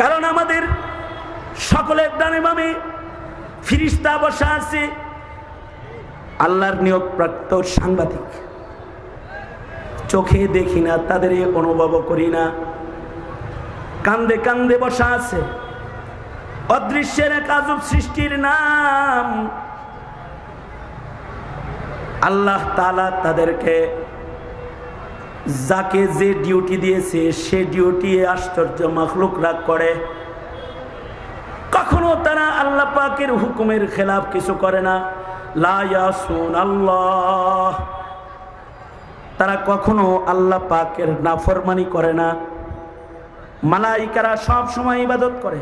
কারণ আমাদের সকলের ডানে বামে ফিরিস্তা বসা আছে। আল্লাহর নিয়োগ প্রাপ্ত সাংবাদিক। চোখে দেখি না, তাদের অনুভব করি না। কান্দে কান্দে বসা আছে। অদৃশ্যের এক আজব সৃষ্টির নাম। আল্লাহ তালা তাদেরকে যাকে যে ডিউটি দিয়েছে, সে ডিউটি আশ্চর্য মখলুকরা করে। কখনো তারা আল্লাহ পাকের হুকুমের খেলাফ কিছু করে না। লায়াসুন আল্লাহ তারা কখনো আল্লাহ পাকের নাফরমানি করে না। মালাইকারা সব সময় ইবাদত করে।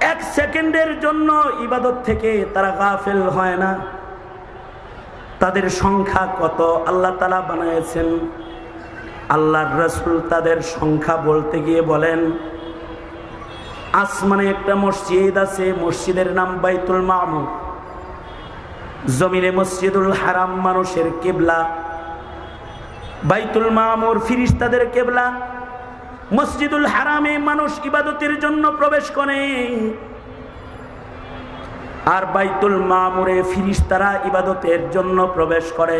এক সেকেন্ডের জন্য ইবাদত থেকে তারা গাফেল হয় না। তাদের সংখ্যা কত? আল্লাহ তালা বানিয়েছেন। আল্লাহর রসুল তাদের সংখ্যা বলতে গিয়ে বলেন, আসমানে একটা মসজিদ আছে, মসজিদের নাম বাইতুল মামুর জমিনে মসজিদুল হারাম মানুষের কেবলা। বাইতুল মামুর ফিরিস্তাদের কেবলা। মসজিদুল হারামে মানুষ ইবাদতের জন্য প্রবেশ করে। আর বাইতুল মামুরে ফিরিস্তারা ইবাদতের জন্য প্রবেশ করে।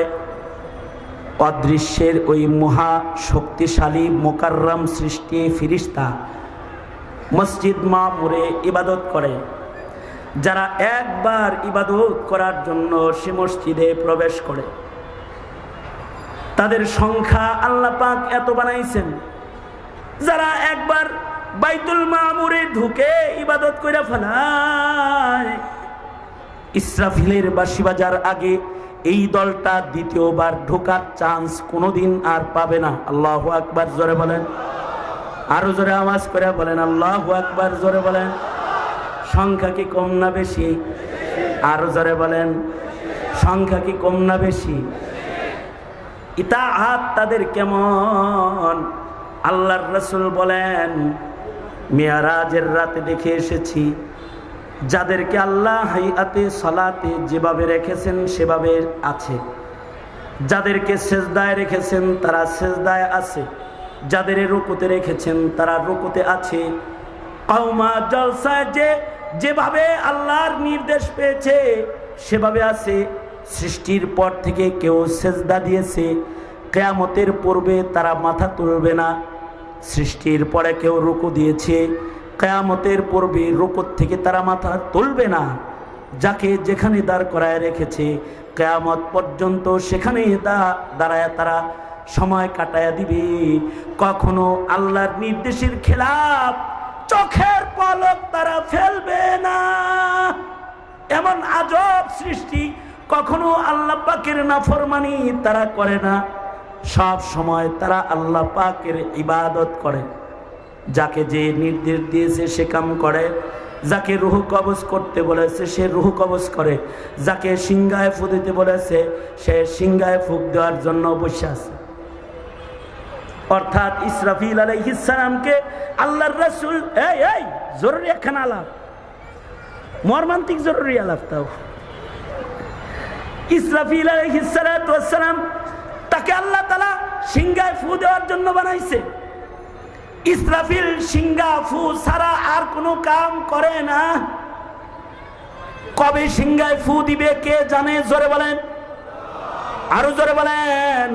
অদৃশ্যের ওই মহা শক্তিশালী মোকাররম সৃষ্টি ফিরিস্তা মসজিদ মামুরে ইবাদত করে। যারা একবার ইবাদত করার জন্য সে মসজিদে প্রবেশ করে। তাদের সংখ্যা আল্লাহ পাক এত বানাইছেন। যারা একবার বাইতুল মামুরে ঢুকে ইবাদত করে ফেলায় ইসরাফিলের বাসি বাজার আগে এই দলটা দ্বিতীয়বার ঢোকার চান্স কোনোদিন আর পাবে না। আল্লাহ আকবার জোরে বলেন। আরও জোরে আওয়াজ করে বলেন, আল্লাহ আকবার জোরে বলেন। সংখ্যা কি কম না বেশি? আরও জোরে বলেন। সংখ্যা কি কম না বেশি? ইতা হাত তাদের কেমন? আল্লাহর রসুল বলেন, মেয়ারাজের রাতে দেখে এসেছি। যাদেরকে আল্লাহ হাইয়াতে সলাতে যেভাবে রেখেছেন, সেভাবে আছে। যাদেরকে সেজদায় রেখেছেন, তারা সেজদায় আছে। যাদের রুকুতে রেখেছেন, তারা রুকুতে আছে। কৌমা জলসায় যে, যেভাবে আল্লাহর নির্দেশ পেয়েছে, সেভাবে আছে। সৃষ্টির পর থেকে কেউ সেজদা দিয়েছে। কেয়ামতের পূর্বে তারা মাথা তুলবে না। সৃষ্টির পরে কেউ রুকু দিয়েছে। কেয়ামতের পূর্বে রুকুর থেকে তারা মাথা তুলবে না। যাকে যেখানে দাঁড় করায় রেখেছে, কেয়ামত পর্যন্ত সেখানে দাঁড়ায় তারা সময় কাটায় দিবে। কখনো আল্লাহর নির্দেশের খেলাফ চোখের পলক তারা ফেলবে না। এমন আজব সৃষ্টি কখনো আল্লাহ পাকের নাফরমানি তারা করে না। সব সময় তারা আল্লাহ পাকের ইবাদত করে। যাকে যে নির্দেশ দিয়েছে সে কাম করে, যাকে রুহ কবজ করতে বলেছে সে রুহ কবজ করে, যাকে সিংহায় ফু দিতে বলেছে সে সিংহায় ফুক দেওয়ার জন্য বসে আছে। অর্থাৎ ইসরাফিল আলাইহিসালামকে আল্লাহর রাসূল, এই এই, জরুরি একখানা আলাপ। মর্মান্তিক জরুরি আলাপ তাও। ইসরাফিল আলাইহিসালাম তাকে আল্লাহ তালা সিংহায় ফু দেওয়ার জন্য বানাইছে। ইসরাফিল সিংহা ফু ছাড়া আর কোনো কাম করে না। কবে সিংহায় ফু দিবে, কে জানে? জোরে বলেন। আরও জোরে বলেন।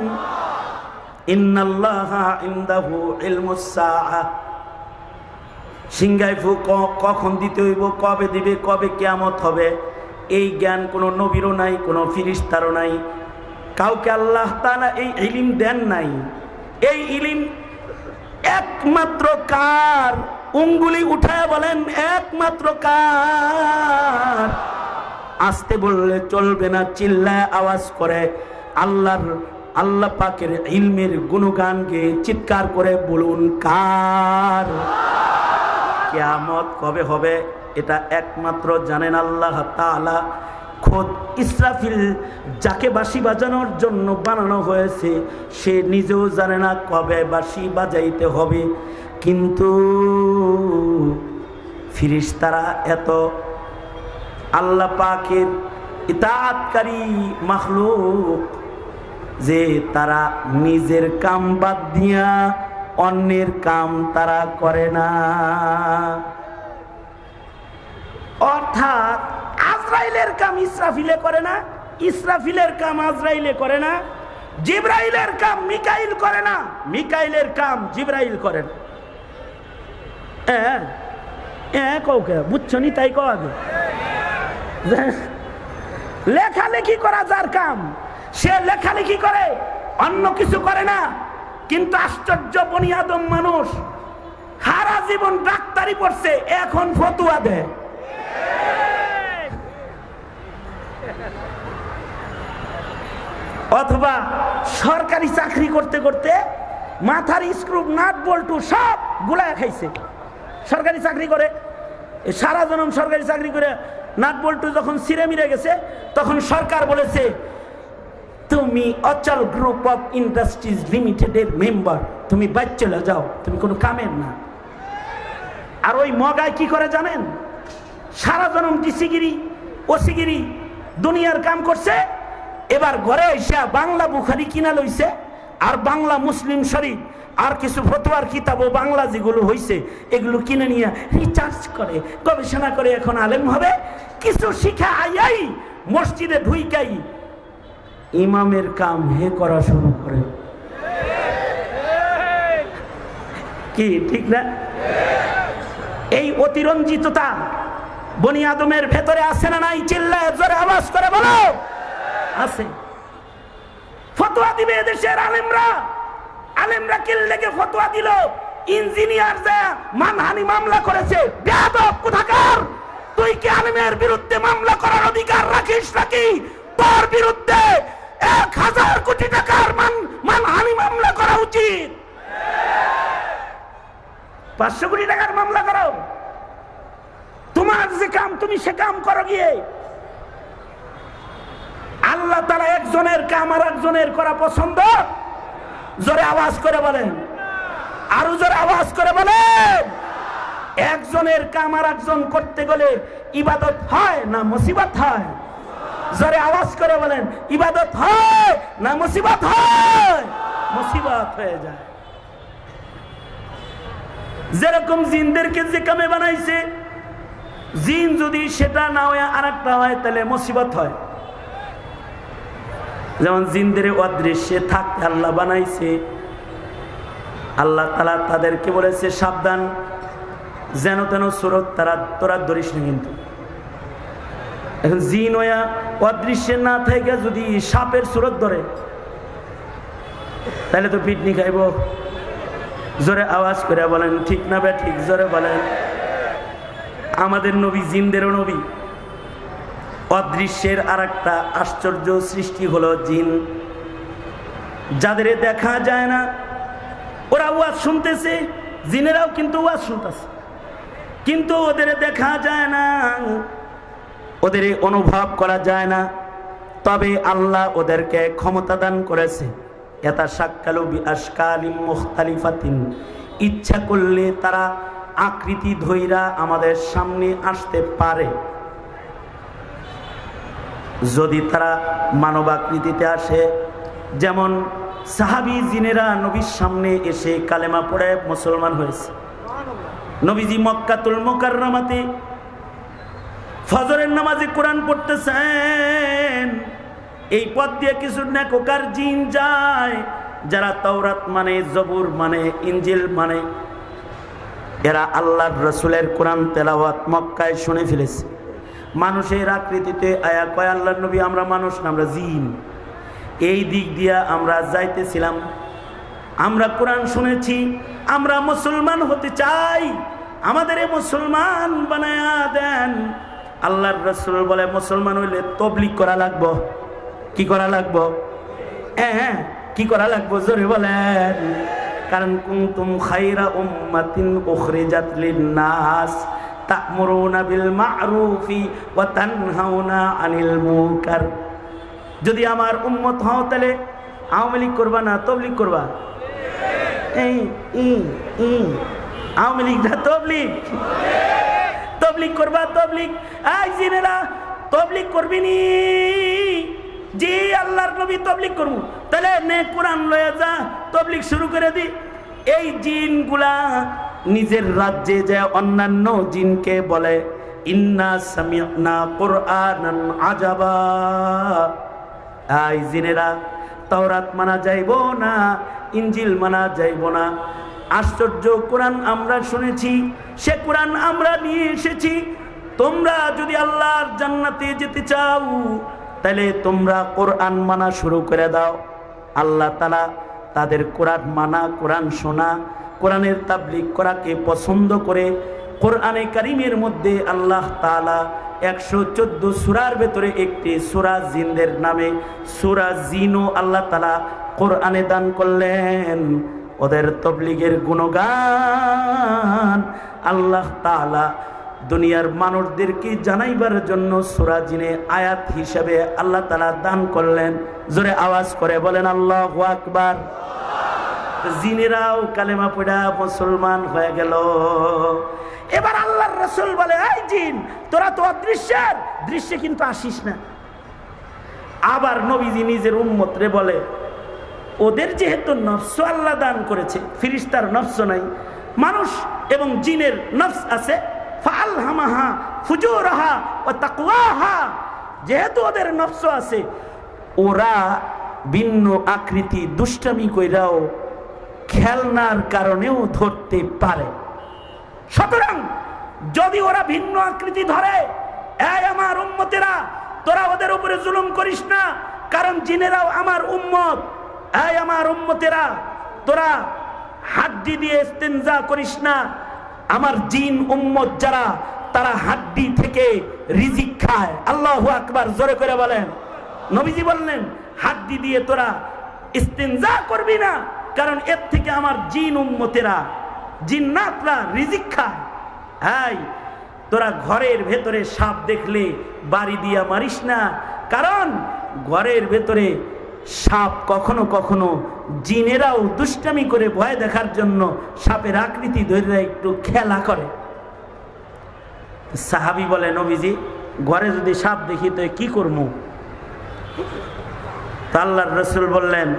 সিংহায় ফু কখন দিতে হইব, কবে দিবে, কবে কেয়ামত হবে, এই জ্ঞান কোনো নবীরও নাই, কোনো ফিরিস্তারও নাই। কাউকে আল্লাহ তালা এই ইলিম দেন নাই। এই ইলিম একমাত্র কার? উঙ্গুলি উঠায় বলেন, একমাত্র কার? আসতে বললে চলবে না, চিল্লায় আওয়াজ করে। আল্লাহর, আল্লাহ পাকের ইলমের গুণগান চিৎকার করে বলুন, কার? কেয়ামত কবে হবে? এটা একমাত্র জানেন আল্লাহ তাআলা। খোদ ইসরাফিল যাকে বাঁশি বাজানোর জন্য বানানো হয়েছে, সে নিজেও জানে না কবে বাঁশি বাজাইতে হবে। কিন্তু ফিরিস্তারা এত আল্লাহ পাকের ইতাতকারী মাখলুক যে তারা নিজের কাম বাদ দিয়া অন্যের কাম তারা করে না। অর্থাৎ আজরাইলের কাম ইসরাফিলে করে না, ইসরাফিলের কাম আজরাইলে করে না, জিব্রাইলের কাম মিকাইল করে না, মিকাইলের কাম জিব্রাইল করেন হ্যাঁ হ্যাঁ কৌকে বুঝছ নি তাই কও লেখালেখি করা যার কাম, সে লেখালেখি করে, অন্য কিছু করে না, কিন্তু আশ্চর্য বনিয়াদম মানুষ, সারা জীবন ডাক্তারি পড়ছে, এখন ফতুয়া দেয়। অথবা সরকারি চাকরি করতে করতে মাথার স্ক্রু, নাট, বল্টু সব গুলায় খাইছে। সরকারি চাকরি করে সারা জনম সরকারি চাকরি করে নাট, বল্টু যখন সিরে মিরে গেছে, তখন সরকার বলেছে, তুমি অচল গ্রুপ অফ ইন্ডাস্ট্রিজ লিমিটেডের মেম্বার তুমি বাইর চলে যাও, তুমি কোনো কামের না। আর ওই মগায় কি করে জানেন? সারা জনম ডিসিগিরি, ওসিগিরি দুনিয়ার কাম করছে, এবার ঘরে এসে বাংলা বুখারি কিনা লইছে, আর বাংলা মুসলিম শরীফ, আর কিছু ফতোয়ার কিতাব ও বাংলা যেগুলো হইছে, এগুলো কিনে নিয়ে রিচার্জ করে, গবেষণা করে এখন আলেম হবে। কিছু শিখা আইয়াই মসজিদে ঢুইকাই, ইমামের কাম হে করা শুরু করে। কি, ঠিক না? এই অতিরঞ্জিততা বনি আদমের ভেতরে আছে না নাই? চিল্লায় জোরে আওয়াজ করে বলো। আছে। ফতোয়া দিবে এদেশের আলেমরা। আলেমরা কিল্লেকে ফতোয়া দিল। ইঞ্জিনিয়ার যা মানহানি মামলা করেছে, বেয়াদব কোথাকার? তুই কি আলেমের বিরুদ্ধে মামলা করার অধিকার রাখিস নাকি? তোর বিরুদ্ধে এক হাজার কোটি টাকার মান, মানহানি মামলা করা উচিত। পাঁচশো কোটি টাকার মামলা করো তোমার যে কাম তুমি সে কাম করো গিয়ে। আল্লাহ তারা একজনের কাম আর একজনের করা পছন্দ? জোরে আওয়াজ করে বলেন। আরও জোরে আওয়াজ করে বলেন। একজনের কাম আর একজন করতে গেলে ইবাদত হয় না মুসিবত হয়? জোরে আওয়াজ করে বলেন, ইবাদত হয় না মুসিবত হয়? মুসিবত হয়ে যায়। যেরকম জিনদেরকে যে কামে বানাইছে জিন যদি সেটা না হয় আর একটা হয়, তাহলে মুসিবত হয়। যেমন জিনদের অদৃশ্যে থাকতে আল্লাহ বানাইছে। আল্লাহ তালা তাদেরকে বলেছে, সাবধান, যেন তেন সুরত তারা, তোরা ধরিস না কিন্তু। এখন জিন ওয়া অদৃশ্যে না থেকে যদি সাপের সুরত ধরে, তাহলে তো পিটনি খাইব। জোরে আওয়াজ করে বলেন, ঠিক না বে, ঠিক জোরে বলেন। আমাদের নবী, জিনদেরও নবী। অদৃশ্যের আর একটা আশ্চর্য সৃষ্টি হলো জিন। যাদের দেখা যায় না, ওরা ওয়াজ শুনতেছে, জিনেরাও কিন্তু ওয়াজ শুনতেছে। কিন্তু ওদের দেখা যায় না, ওদের অনুভব করা যায় না। তবে আল্লাহ ওদেরকে ক্ষমতা দান করেছে। এটা সাক্কালু বি আশকালিম মুখতালিফাতিন। ইচ্ছা করলে তারা আকৃতি ধৈরা আমাদের সামনে আসতে পারে। যদি তারা মানবাকৃতিতে আসে, যেমন সাহাবি জিনেরা নবীর সামনে এসে কালেমা পড়ে মুসলমান হয়েছে। নবীজি মক্কাতুল মোকাররমাতে ফজরের নামাজে কোরআন পড়তেছেন। এই পথ দিয়ে কিছু নেকোকার জিন যায়, যারা তওরাত মানে জবুর মানে ইঞ্জিল মানে এরা আল্লাহর রসুলের কোরআন তেলাওয়াত মক্কায় শুনে ফেলেছে। মানুষের আকৃতিতে আয়া কয় আল্লাহ নবী, আমরা মানুষ না, আমরা জিন। এই দিক দিয়া আমরা যাইতেছিলাম। আমরা কোরআন শুনেছি, আমরা মুসলমান হতে চাই। আমাদের মুসলমান বানায়া দেন। আল্লাহর রসুল বলে, মুসলমান হইলে তবলিক করা লাগবো। কি করা লাগবো? হ্যাঁ কি করা লাগবো? জোরে বলেন। কারণ কুনতুম খাইরা উম্মাতিন উখরিজাত লিন-নাস, তা'মুরুনা বিল মা'রুফি ওয়া তানহাউনা আনিল মুনকার। যদি আমার উম্মত হও তাহলে আওয়ামী লীগ করবা না তবলিগ করবা? এই, ই ই, আওয়ামী লীগ না তবলিগ? তবলিগ করবা, তবলিগ। এই জিনেরা, তবলিগ করবি নি? জি আল্লাহর নবী তবলিগ করব। তাহলে নে কোরআন লয়ে যা, তবলিগ শুরু করে দি। এই জিনগুলা নিজের রাজ্যে যে অন্যান্য জিনকে বলে, ইন্না সামিনা কোরআনান আজাবা। আই জিনেরা, তাওরাত মানা যাইব না ইঞ্জিল মানা যাইব না। আশ্চর্য কোরআন আমরা শুনেছি, সে কোরআন আমরা নিয়ে এসেছি। তোমরা যদি আল্লাহর জান্নাতে যেতে চাও, তাহলে তোমরা কোরআন মানা শুরু করে দাও। আল্লাহ তালা তাদের কোরআন মানা, কোরআন শোনা, কোরআনের তাবলিক করাকে পছন্দ করে কোরআনে কারিমের মধ্যে আল্লাহ তালা একশো চোদ্দ সুরার ভেতরে একটি সুরা জিনদের নামে সুরা জিনও আল্লাহ তালা কোরআনে দান করলেন। ওদের তবলিগের গুণগান আল্লাহ তালা দুনিয়ার মানুষদেরকে জানাইবার জন্য সুরা জিনে আয়াত হিসাবে আল্লাহ তালা দান করলেন। জোরে আওয়াজ করে বলেন, আল্লাহ আকবার। জিনেরাও কালেমা পড়া মুসলমান হয়ে গেল। এবার আল্লাহর রসুল বলে, এই জিন, তোরা তো অদৃশ্যের, দৃশ্যে কিন্তু আসিস না। আবার নবীজি নিজের উম্মতরে বলে, ওদের যেহেতু নফস আল্লাহ দান করেছে, ফিরিস্তার নফস নাই, মানুষ এবং জিনের নফস আছে ফাল হামাহা ফুজুরাহা ও তাকওয়াহা। যেহেতু ওদের নফস আছে, ওরা ভিন্ন আকৃতি দুষ্টামি কইরাও খেলনার কারণেও ধরতে পারে। সুতরাং যদি ওরা ভিন্ন আকৃতি ধরে, এই আমার উম্মতেরা, তোরা ওদের উপরে জুলুম করিস না, কারণ জিনেরাও আমার উম্মত। এই আমার উম্মতেরা, তোরা হাড্ডি দিয়ে ইস্তেঞ্জা করিস না আমার জিন উম্মত যারা, তারা হাড্ডি থেকে রিজিক খায়। আল্লাহ আকবার, জোরে করে বলেন। নবীজি বললেন, হাড্ডি দিয়ে তোরা ইস্তেঞ্জা করবি না, কারণ এর থেকে আমার জিন উম্মতেরা, জিন্নাতরা রিজিক খায়। হাই, তোরা ঘরের ভেতরে সাপ দেখলে বাড়ি দিয়া মারিস না, কারণ ঘরের ভেতরে সাপ কখনো কখনো জিনেরাও দুষ্টামি করে ভয় দেখার জন্য সাপের আকৃতি ধরে একটু খেলা করে। সাহাবি বলে, নবীজি, ঘরে যদি সাপ দেখি তো কি করব আল্লাহর রসুল বললেন,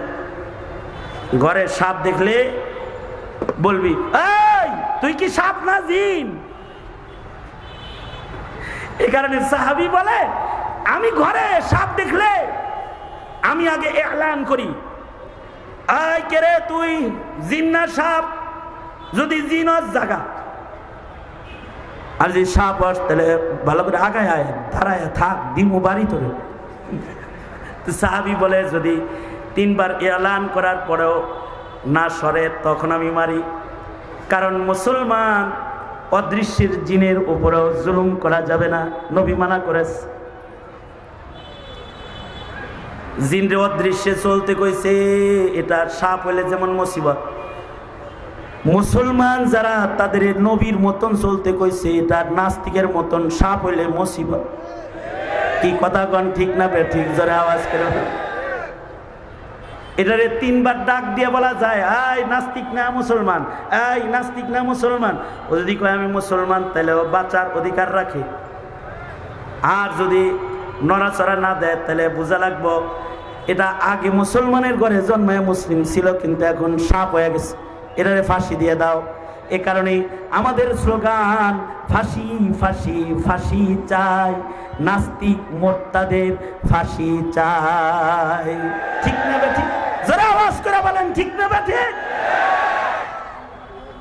ঘরে সাপ দেখলে বলবি তুই কি সাপ না জিন? এ কারণে সাহাবি বলে, আমি ঘরে সাপ দেখলে আমি আগে এলান করি। আয় কেরে তুই জিন না সাপ? যদি জিন জাগা। আর যদি সাপ হস তাহলে ভালো করে আগায় আয়, দাঁড়ায় থাক, দিমু বাড়ি তোরে। সাহাবি বলে, যদি তিনবার এলান করার পরেও না সরে, তখন আমি মারি। কারণ মুসলমান অদৃশ্যের জিনের উপরেও জুলুম করা যাবে না, নবী মানা করেছে। জিনরে অদৃশ্যে চলতে কইছে, এটা সাপ হইলে যেমন মুসিবত। মুসলমান যারা তাদের নবীর মতন চলতে কইছে এটা নাস্তিকের মতন সাপ হইলে মুসিবত। কি কথা কন ঠিক না বে, ঠিক জোরে আওয়াজ করে এটারে তিনবার ডাক দিয়ে বলা যায়, আই, নাস্তিক না মুসলমান? আই, নাস্তিক না মুসলমান? ও যদি কয়, আমি মুসলমান তাহলে বাঁচার অধিকার রাখে। আর যদি নড়াচড়া না দেয়, তাহলে বোঝা লাগবো এটা আগে মুসলমানের ঘরে জন্মায় মুসলিম ছিল, কিন্তু এখন সাপ হয়ে গেছে। এটারে ফাঁসি দিয়ে দাও। এ কারণে আমাদের স্লোগান, ফাঁসি ফাঁসি ফাঁসি চাই। নাস্তিক মোর্তাদের ফাঁসি চাই। ঠিক না ঠিক যারা আওয়াজ করে বলেন, ঠিক না বে ঠিক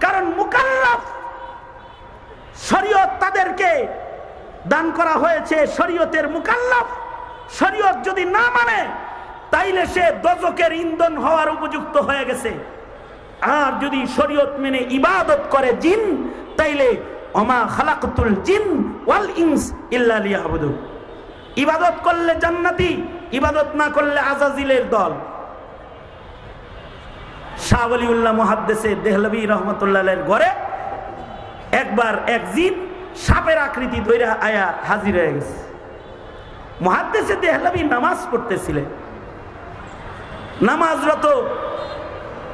কারণ মুকাল্লাফ শরীয়ত তাদেরকে দান করা হয়েছে শরীয়তের মুকাল্লাফ। শরীয়ত যদি না মানে তাইলে সে দজকের ইন্ধন হওয়ার উপযুক্ত হয়ে গেছে। আর যদি শরীয়ত মেনে ইবাদত করে জিন, তাইলে অমা খালাকতুল জিন ওয়াল ইনস ইল্লা লিয়াবুদুন ইবাদত করলে জান্নাতি, ইবাদত না করলে আজাজিলের দল। শাহ আলিউল্লাহ মহাদ্দেশে দেহলবি রহমতুল্লাহের ঘরে একবার এক জিন সাপের আকৃতি ধৈরা আয়া হাজির হয়ে গেছে। মহাদ্দেশে দেহলবি নামাজ পড়তেছিলেন। নামাজরত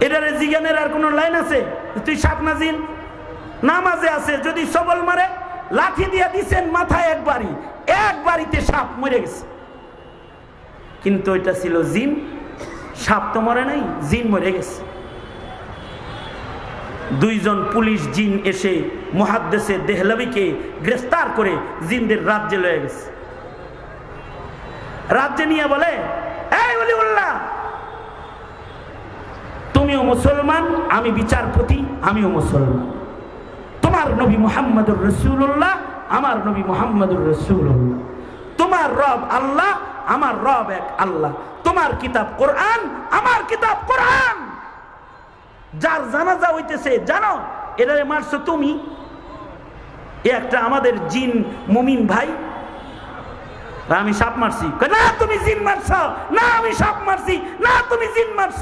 এটারে জিজ্ঞানের আর কোনো লাইন আছে? তুই সাপ না জিন? নামাজে আছে, যদি সবল মারে, লাঠি দিয়ে দিছেন মাথায় একবারই এক বাড়িতে সাপ মরে গেছে। কিন্তু ওইটা ছিল জিন, সাপ তো মরে নাই, জিন মরে গেছে। দুইজন পুলিশ জিন এসে মহাদ্দেশে দেহলবিকে গ্রেফতার করে জিনদের রাজ্যে লয়ে গেছে। রাজ্যে নিয়ে বলে তুমিও মুসলমান, আমি বিচারপতি, আমিও মুসলমান। তোমার নবী মোহাম্মদুর রসুল্লাহ আমার নবী মোহাম্মদুর রসুল্লাহ তোমার রব আল্লাহ, আমার রব এক আল্লাহ। তোমার কিতাব কোরআন, আমার কিতাব কোরআন। যার জানাজা হইতেছে, জানো? এটারে মারছো তুমি? এ একটা আমাদের জিন মুমিন ভাই। আমি সাপ মারছি। না, তুমি জিন মারছ। না, আমি সাপ মারছি। না, তুমি জিন মারছ।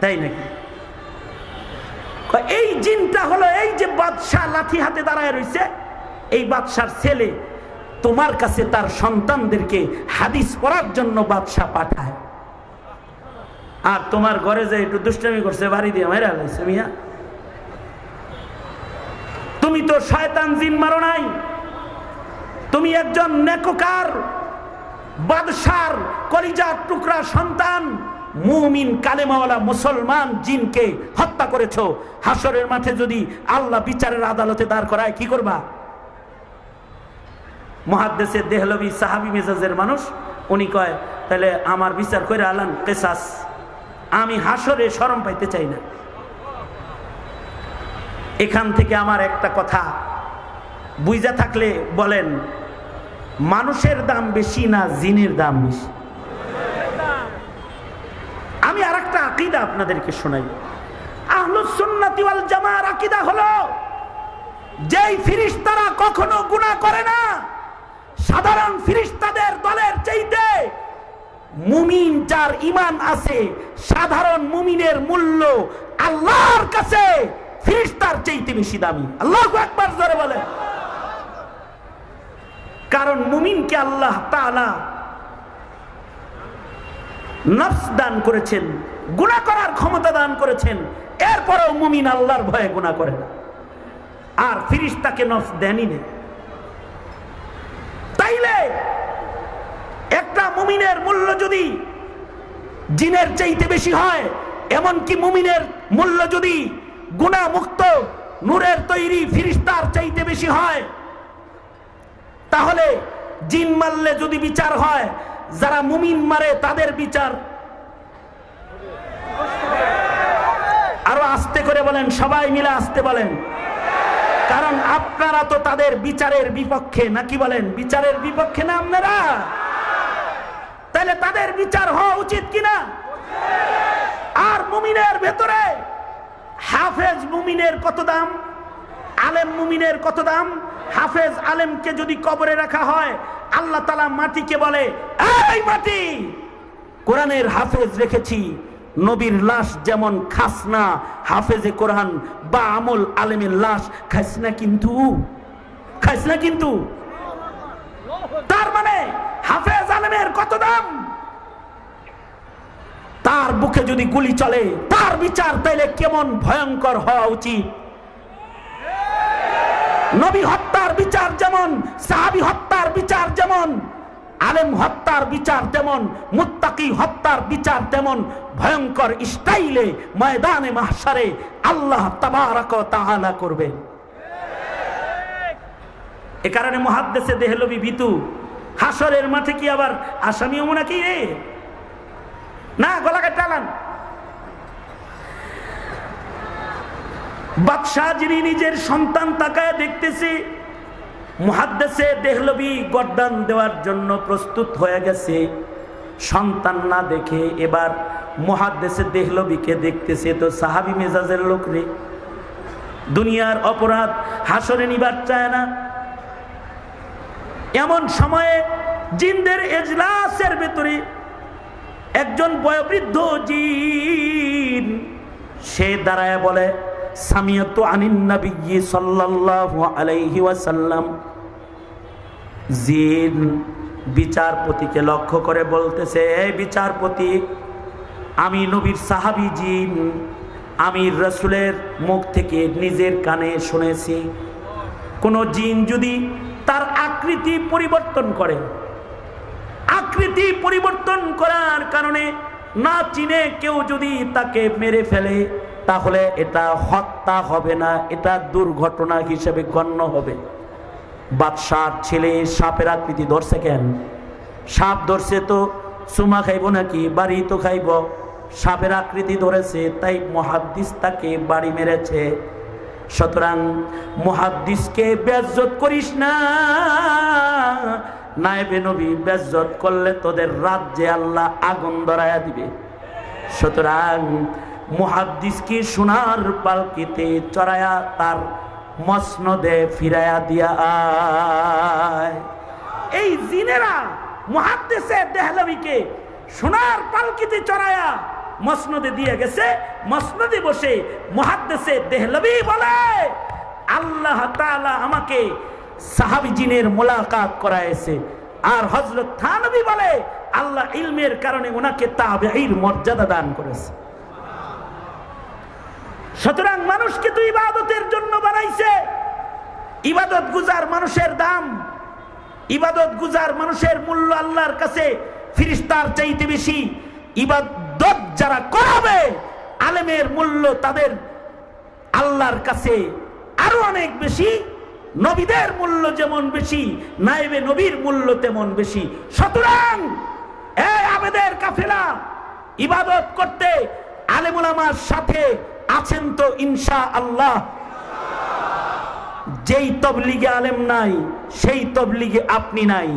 তাই নাকি? এই জিনটা হলো এই যে বাদশাহ লাঠি হাতে দাঁড়ায় রয়েছে এই বাদশার ছেলে তোমার কাছে তার সন্তানদেরকে হাদিস পড়ার জন্য বাদশাহ পাঠায়। আর তোমার ঘরে যে একটু দুষ্টামি করছে, বাড়ি দিয়ে মেরা লাইছে, মিয়া। তুমি তো শয়তান জিন মারো নাই। তুমি একজন নেককার, বাদশার, কলিজার টুকরা সন্তান, মুমিন কালেমাওয়ালা মুসলমান জিনকে হত্যা করেছ। হাসরের মাঠে যদি আল্লাহ বিচারের আদালতে দাঁড় করায়, কি করবা? মহাদ্দেশের দেহলবি সাহাবি মেজাজের মানুষ, উনি কয়, তাহলে আমার বিচার করে আলান, কেসাস। আমি হাসরে শরম পাইতে চাই না। এখান থেকে আমার একটা কথা। বুঝা থাকলে বলেন, মানুষের দাম বেশি না জিনের দাম বেশি? আমি আর একটা আকিদা আপনাদেরকে শোনাই। জামার আকিদা হলো, যেই ফিরিস্তারা কখনো গুনাহ করে না, সাধারণ ফিরিস্তাদের মুমিন যার ইমান আছে, সাধারণ মুমিনের মূল্য আল্লাহর কাছে ফিরিস্তার চাইতে বেশি দামি। আল্লাহ একবার জোরে বলে কারণ মুমিনকে আল্লাহ তাআলা নফস দান করেছেন, গুনাহ করার ক্ষমতা দান করেছেন, এরপরেও মুমিন আল্লাহর ভয়ে গুনাহ করে না। আর ফিরিস্তাকে নফস দেনই নেই তাইলে একটা মুমিনের মূল্য যদি জিনের চাইতে বেশি হয়, এমনকি মুমিনের মূল্য যদি গুণা মুক্ত নূরের তৈরি ফিরিস্তার চাইতে বেশি হয়, তাহলে জিন মারলে যদি বিচার হয়, যারা মুমিন মারে তাদের বিচার। আরও আস্তে করে বলেন, সবাই মিলে আসতে বলেন। কারণ আপনারা তো তাদের বিচারের বিপক্ষে, নাকি বলেন? বিচারের বিপক্ষে না আপনারা? তাহলে তাদের বিচার হওয়া উচিত কিনা? আর মুমিনের ভেতরে হাফেজ মুমিনের কত দাম? আলেম মুমিনের কত দাম? হাফেজ আলেমকে যদি কবরে রাখা হয়, আল্লাহ তালা মাটিকে বলে, এই মাটি! কোরআনের হাফেজ রেখেছি, নবীর লাশ যেমন খাস না হাফেজে কোরআন বা আমল আলেমের লাশ খাইস না কিন্তু খাইস না কিন্তু। তার মানে হাফেজ আলেমের কত দাম? তার বুকে যদি গুলি চলে, তার বিচার তাইলে কেমন ভয়ঙ্কর হওয়া উচিত? নবী হত্যার বিচার যেমন, সাহাবি হত্যার বিচার যেমন, আলেম হত্যার বিচার তেমন, মুত্তাকি হত্যার বিচার তেমন, ভয়ঙ্কর স্টাইলে ময়দানে মাহসারে আল্লাহ তাবারাক তাআলা করবে এ কারণে মহাদ্দেশে দেহলবি বিতু হাসরের মাঠে কি আবার আসামিও কি রে? না গলাকে টালান বাদশাহ যিনি নিজের সন্তান তাকায় দেখতেছে মহাদ্দেশে দেহলবি গরদান দেওয়ার জন্য প্রস্তুত হয়ে গেছে। সন্তান না দেখে এবার মহাদ্দেশে দেহলবিকে দেখতেছে, তো সাহাবি মেজাজের লোক রে। দুনিয়ার অপরাধ হাসরে নিবার চায় না। এমন সময়ে জিনদের এজলাসের ভেতরে একজন বয়োবৃদ্ধ জিন, সে দাঁড়ায় বলে, সামিয়ত আনিন নবী সাল্লাল্লাহু আলাইহি ওয়াসাল্লাম। জিন বিচারপতিকে লক্ষ্য করে বলতেছে, এই বিচারপতি, আমি নবীর সাহাবি জিন, আমি রসুলের মুখ থেকে নিজের কানে শুনেছি। কোনো জিন যদি আকৃতি পরিবর্তন করে। আকৃতি পরিবর্তন করার কারণে না চিনে কেউ যদি তাকে মেরে ফেলে, তাহলে এটা হত্যা হবে না, এটা দুর্ঘটনা হিসেবে গণ্য হবে। বাদশার ছেলে সাপের আকৃতি ধরছে কেন? সাপ ধরছে তো সুমা খাইব নাকি? বাড়ি তো খাইব। সাপের আকৃতি ধরেছে, তাই মহাদ্দিস তাকে বাড়ি মেরেছে। সুতরাং মহাদ্দিসকে বেজ্জত করিস না। নায়েবে নবী বেজ্জত করলে তোদের রাজ্যে আল্লাহ আগুন ধরায়া দিবে। সুতরাং মুহাদ্দিসকে সোনার পালকিতে চড়ায়া তার মসনদে ফিরায়া দিয়া আয়। এই জিনেরা মুহাদ্দিসে দেহলবিকে সোনার পালকিতে চড়ায়া মসনদে দিয়ে গেছে, মসনদে বসে মুহাদ্দিসে দেহলবি বলে, আল্লাহ তাআলা আমাকে সাহাবি জিনের মোলাকাত করাইছে। আর হজরত থানবী বলে, আল্লাহ ইলমের কারণে ওনাকে তাবেঈর মর্যাদা দান করেছে। সুতরাং মানুষকে তো ইবাদতের জন্য বানাইছে। ইবাদত গুজার মানুষের দাম, ইবাদত গুজার মানুষের মূল্য আল্লাহর কাছে ফিরিস্তার চাইতে বেশি। ইবাদত যারা করাবে, আলেমের মূল্য তাদের আল্লাহর কাছে আরও অনেক বেশি, নবীদের মূল্য যেমন বেশি নাইবে নবীর মূল্য তেমন বেশি। সুতরাং আবেদের কাফেলা, ইবাদত করতে আলেমুলামার সাথে আছেন তো ইনশা আল্লাহ যেই তবলিগে আলেম নাই, সেই তবলিগে আপনি নাই।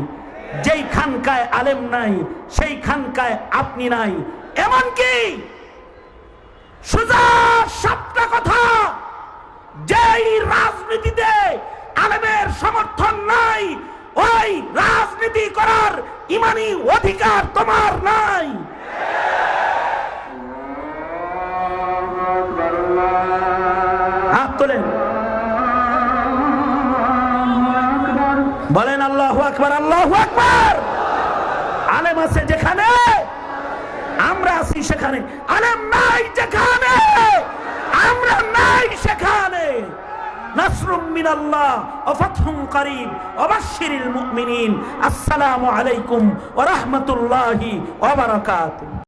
যেই খানকায় আলেম নাই, সেই খানকায় আপনি নাই। এমনকি সোজা সাতটা কথা, যেই রাজনীতিতে আলেমের সমর্থন নাই, ওই রাজনীতি করার ইমানি অধিকার তোমার নাই। হাত তোলেন। বলেন, আল্লাহ আকবার আল্লাহ আকবার। আলেম আছে যেখানে। আছি সেখানে। আলেম নাই যেখানে! আমরা নাই সেখানে। নাসরুম মিনাল্লাহ ও ফাতহুম করিম ওয়া বাশশিরিল মুমিনিন। আসসালামু আলাইকুম ওয়া রাহমাতুল্লাহি ওয়া বারাকাতুহু।